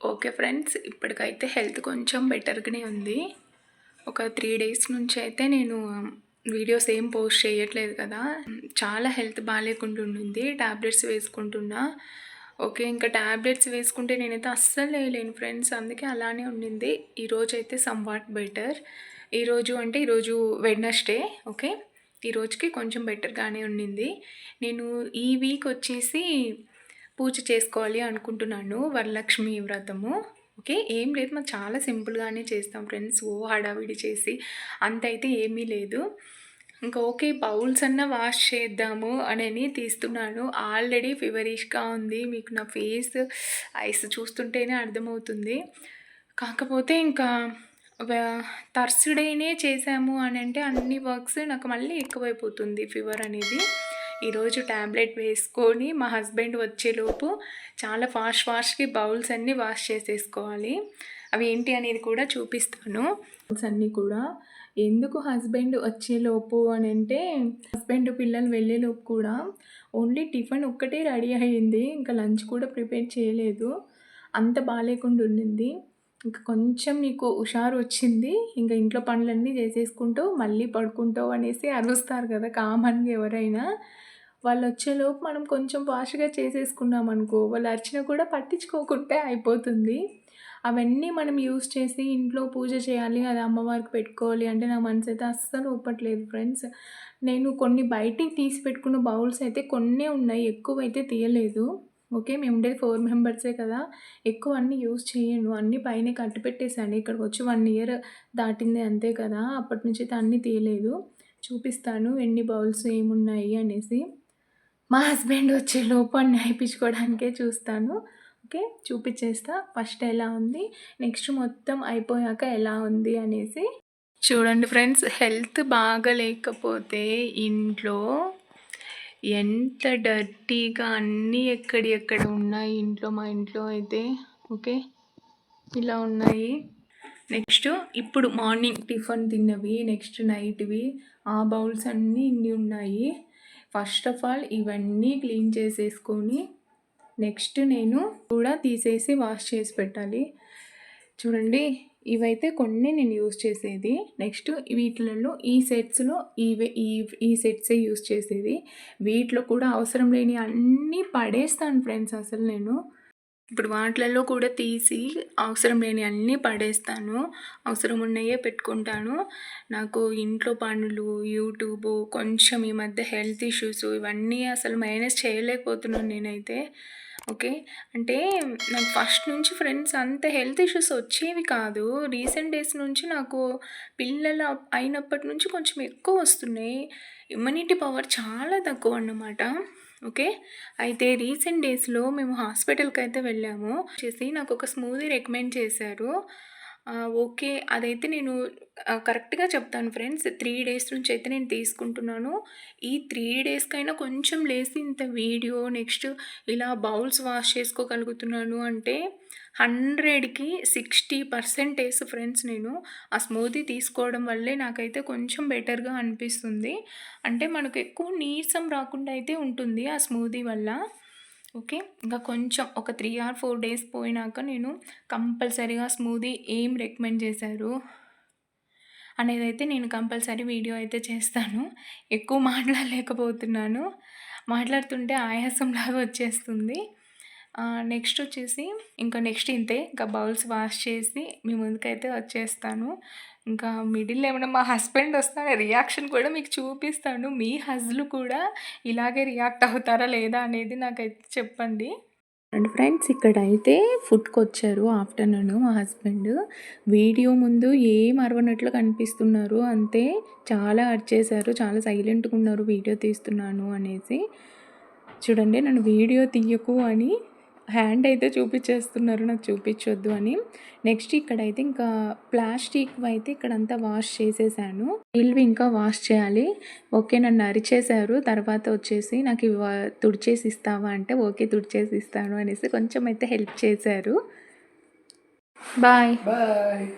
Okay friends ఇప్పటికైతే health కొంచెం బెటర్గానే ఉంది. ఒక త్రీ డేస్ నుంచి అయితే నేను వీడియోస్ ఏం పోస్ట్ చేయట్లేదు కదా. చాలా హెల్త్ బాగాలేకుండా ఉండింది ట్యాబ్లెట్స్ వేసుకుంటున్నా. ఓకే ఇంకా ట్యాబ్లెట్స్ వేసుకుంటే నేనైతే అస్సలు వేయలేను ఫ్రెండ్స్ అందుకే అలానే ఉండింది. ఈరోజు అయితే సమ్వాట్ బెటర్ ఈరోజు అంటే ఈరోజు వెడ్నెస్డే ఓకే? ఈ రోజుకి కొంచెం బెటర్గానే ఉండింది. నేను ఈ వీక్ వచ్చేసి పూజ చేసుకోవాలి అనుకుంటున్నాను వరలక్ష్మి వ్రతము. ఓకే? ఏం లేదు మాకు చాలా సింపుల్గానే చేస్తాం ఫ్రెండ్స్ ఓ హడావిడి చేసి. అంత అయితే ఏమీ లేదు. ఇంకా ఓకే బౌల్స్ అన్న వాష్ చేద్దాము అని తీస్తున్నాను. ఆల్రెడీ ఫీవరిష్గా ఉంది మీకు నా ఫేస్ ఐస్ చూస్తుంటేనే అర్థమవుతుంది. కాకపోతే ఇంకా థర్స్డేనే చేసాము అని అంటే అన్ని వర్క్స్ నాకు మళ్ళీ ఎక్కువైపోతుంది ఫీవర్ అనేది. ఈరోజు ట్యాబ్లెట్ వేసుకొని మా హస్బెండ్ వచ్చేలోపు చాలా ఫాస్ట్ ఫాస్ట్కి బౌల్స్ అన్నీ వాష్ చేసేసుకోవాలి. అవి ఏంటి అనేది కూడా చూపిస్తాను. బౌల్స్ అన్నీ కూడా ఎందుకు హస్బెండ్ వచ్చేలోపు అని అంటే హస్బెండ్ పిల్లలు వెళ్ళేలోపు కూడా ఓన్లీ టిఫిన్ ఒక్కటే రెడీ అయ్యింది. ఇంకా లంచ్ కూడా ప్రిపేర్ చేయలేదు. అంత బాగాలేకుండా ఉండింది. ఇంకా కొంచెం నీకు హుషారు వచ్చింది. ఇంకా ఇంట్లో పనులన్నీ చేసేసుకుంటూ మళ్ళీ పడుకుంటావు అనేసి అరుస్తారు కదా కామన్గా ఎవరైనా. వాళ్ళు వచ్చేలోపు మనం కొంచెం వాష్గా చేసేసుకున్నాం అనుకో వాళ్ళు అర్చన కూడా పట్టించుకోకుంటే అయిపోతుంది. అవన్నీ మనం యూస్ చేసి ఇంట్లో పూజ చేయాలి అది అమ్మవారికి పెట్టుకోవాలి అంటే నా మనసు అయితే అస్సలు ఒప్పట్లేదు ఫ్రెండ్స్ నేను కొన్ని బయటికి తీసి పెట్టుకున్న బౌల్స్ అయితే కొన్నే ఉన్నాయి ఎక్కువ అయితే తీయలేదు. ఓకే మేము ఉండేది ఫోర్ మెంబర్సే కదా ఎక్కువ అన్నీ యూస్ చేయను. అన్నీ పైన కట్టి పెట్టేశాను. ఇక్కడికి వచ్చి వన్ ఇయర్ దాటింది అంతే కదా అప్పటి నుంచి అయితే అన్నీ తీయలేదు. చూపిస్తాను ఎన్ని బౌల్స్ ఏమున్నాయి అనేసి. మా హస్బెండ్ వచ్చే లోపాన్ని అయిపించుకోవడానికే చూస్తాను. ఓకే? చూపించేస్తా. ఫస్ట్ ఎలా ఉంది? నెక్స్ట్ మొత్తం అయిపోయాక ఎలా ఉంది అనేసి. చూడండి ఫ్రెండ్స్ హెల్త్ బాగా లేకపోతే ఇంట్లో ఎంత డర్టీగా అన్నీ ఎక్కడి ఎక్కడ ఉన్నాయి ఇంట్లో మా ఇంట్లో అయితే. ఓకే? ఇలా ఉన్నాయి. నెక్స్ట్ ఇప్పుడు మార్నింగ్ టిఫిన్ తిన్నవి నెక్స్ట్ నైట్వి. ఆ బౌల్స్ అన్నీ ఇన్ని ఉన్నాయి. ఫస్ట్ ఆఫ్ ఆల్ ఇవన్నీ క్లీన్ చేసేసుకొని నెక్స్ట్ నేను కూడా తీసేసి వాష్ చేసి పెట్టాలి. చూడండి ఇవైతే కొన్ని నేను యూస్ చేసేది. నెక్స్ట్ వీటిలలో ఈ సెట్స్లో ఇవే ఈ ఈ సెట్సే యూస్ చేసేది. వీటిలో కూడా అవసరం లేని అన్నీ పడేస్తాను ఫ్రెండ్స్ అసలు నేను. ఇప్పుడు వాటిలలో కూడా తీసి అవసరం లేని అన్నీ పడేస్తాను. అవసరం ఉన్నాయే పెట్టుకుంటాను. నాకు ఇంట్లో పనులు యూట్యూబ్ కొంచెం ఈ మధ్య హెల్త్ ఇష్యూస్ ఇవన్నీ అసలు మైనస్ చేయలేకపోతున్నాను నేనైతే. ఓకే? అంటే నాకు ఫస్ట్ నుంచి ఫ్రెండ్స్ అంత హెల్త్ ఇష్యూస్ వచ్చేవి కాదు. రీసెంట్ డేస్ నుంచి నాకు పిల్లల అయినప్పటి నుంచి కొంచెం ఎక్కువ వస్తున్నాయి. ఇమ్యూనిటీ పవర్ చాలా తక్కువ అన్నమాట. ఓకే? అయితే రీసెంట్ డేస్లో మేము హాస్పిటల్కి అయితే వెళ్ళాము. చేసి నాకు ఒక స్మూదీ రికమెండ్ చేశారు. ఓకే. అదైతే నేను కరెక్ట్గా చెప్తాను ఫ్రెండ్స్. త్రీ డేస్ నుంచి అయితే నేను తీసుకుంటున్నాను. ఈ త్రీ డేస్కైనా కొంచెం లేసి ఇంత వీడియో నెక్స్ట్ ఇలా బౌల్స్ వాష్ చేసుకోగలుగుతున్నాను అంటే హండ్రెడ్కి సిక్స్టీ పర్సెంటేజ్ ఫ్రెండ్స్ నేను ఆ స్మూదీ తీసుకోవడం వల్లే నాకైతే కొంచెం బెటర్గా అనిపిస్తుంది. అంటే మనకు ఎక్కువ నీరసం రాకుండా అయితే ఉంటుంది ఆ స్మూదీ వల్ల. ఓకే? ఇంకా కొంచెం ఒక త్రీ ఆర్ ఫోర్ డేస్ పోయినాక నేను కంపల్సరీగా స్మూదీ ఏం రికమెండ్ చేశారు అనేది అయితే నేను కంపల్సరీ వీడియో అయితే చేస్తాను. ఎక్కువ మాట్లాడలేకపోతున్నాను. మాట్లాడుతుంటే ఆయాసం లాగా వచ్చేస్తుంది. నెక్స్ట్ వచ్చేసి ఇంకా నెక్స్ట్ ఇంతే. ఇంకా బౌల్స్ వాష్ చేసి మీ ముందుకైతే వచ్చేస్తాను. ఇంకా మిడిల్ ఏమైనా మా హస్బెండ్ వస్తాను రియాక్షన్ కూడా మీకు చూపిస్తాను. మీ హజ్లు కూడా ఇలాగే రియాక్ట్ అవుతారా లేదా అనేది నాకైతే చెప్పండి. అండ్ ఫ్రెండ్స్ ఇక్కడ అయితే ఫుడ్కి వచ్చారు ఆఫ్టర్నూన్ మా హస్బెండ్. వీడియో ముందు ఏం అరవనట్లు కనిపిస్తున్నారు అంతే చాలా అరిచేశారు చాలా సైలెంట్గా ఉన్నారు వీడియో తీస్తున్నాను అనేసి. చూడండి నన్ను వీడియో తీయకు అని హ్యాండ్ అయితే చూపించేస్తున్నారు నాకు చూపించొద్దు అని. నెక్స్ట్ ఇక్కడైతే ఇంకా ప్లాస్టిక్ అయితే ఇక్కడంతా వాష్ చేసేసాను. ఇల్వి ఇంకా వాష్ చేయాలి. ఓకే నన్ను అరిచేశారు. తర్వాత వచ్చేసి నాకు ఇవి తుడిచేసి ఇస్తావా అంటే ఓకే తుడిచేసి ఇస్తాను అనేసి కొంచెం అయితే హెల్ప్ చేశారు. బాయ్. బాయ్.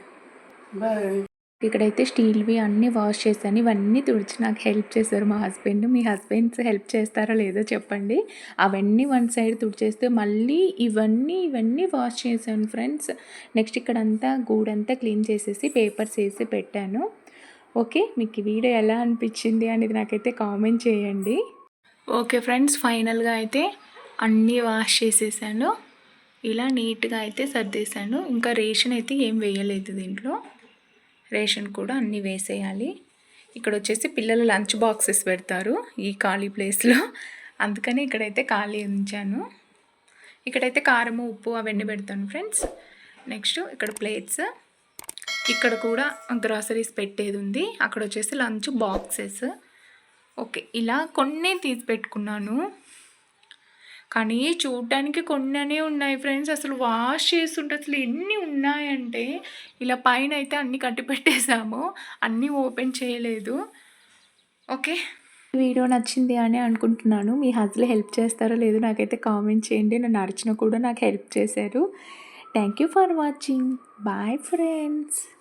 బాయ్. ఇక్కడైతే స్టీల్వి అన్నీ వాష్ చేశాను. ఇవన్నీ తుడిచి నాకు హెల్ప్ చేశారు మా హస్బెండ్. మీ హస్బెండ్స్ హెల్ప్ చేస్తారో లేదో చెప్పండి. అవన్నీ వన్ సైడ్ తుడిచేస్తే మళ్ళీ ఇవన్నీ ఇవన్నీ వాష్ చేశాను ఫ్రెండ్స్. నెక్స్ట్ ఇక్కడంతా గూడంతా క్లీన్ చేసేసి పేపర్స్ వేసి పెట్టాను. ఓకే మీకు ఈ వీడియో ఎలా అనిపించింది అనేది నాకైతే కామెంట్ చేయండి. ఓకే ఫ్రెండ్స్ ఫైనల్గా అయితే అన్నీ వాష్ చేసేసాను. ఇలా నీట్గా అయితే సర్దేశాను. ఇంకా రేషన్ అయితే ఏం వేయలేదు దీంట్లో. రేషన్ కూడా అన్నీ వేసేయాలి. ఇక్కడ వచ్చేసి పిల్లలు లంచ్ బాక్సెస్ పెడతారు ఈ ఖాళీ ప్లేస్లో. అందుకని ఇక్కడైతే ఖాళీ ఉంచాను. ఇక్కడైతే కారము ఉప్పు అవన్నీ పెడతాను ఫ్రెండ్స్. నెక్స్ట్ ఇక్కడ ప్లేట్స్. ఇక్కడ కూడా గ్రాసరీస్ పెట్టేది ఉంది. అక్కడ వచ్చేసి లంచ్ బాక్సెస్. ఓకే ఇలా కొన్ని తీసి పెట్టుకున్నాను. కానీ చూడడానికి కొన్ననే ఉన్నాయి ఫ్రెండ్స్. అసలు వాష్ చేస్తుంటే అసలు ఎన్ని ఉన్నాయంటే ఇలా పైన అయితే అన్నీ కట్టి పెట్టేశాము. అన్నీ ఓపెన్ చేయలేదు. ఓకే? వీడియో నచ్చింది అని అనుకుంటున్నాను. మీ హస్బెండ్ హెల్ప్ చేస్తారో లేదో నాకైతే కామెంట్ చేయండి. నన్ను అర్చన కూడా నాకు హెల్ప్ చేశారు. Thank you for watching. Bye friends.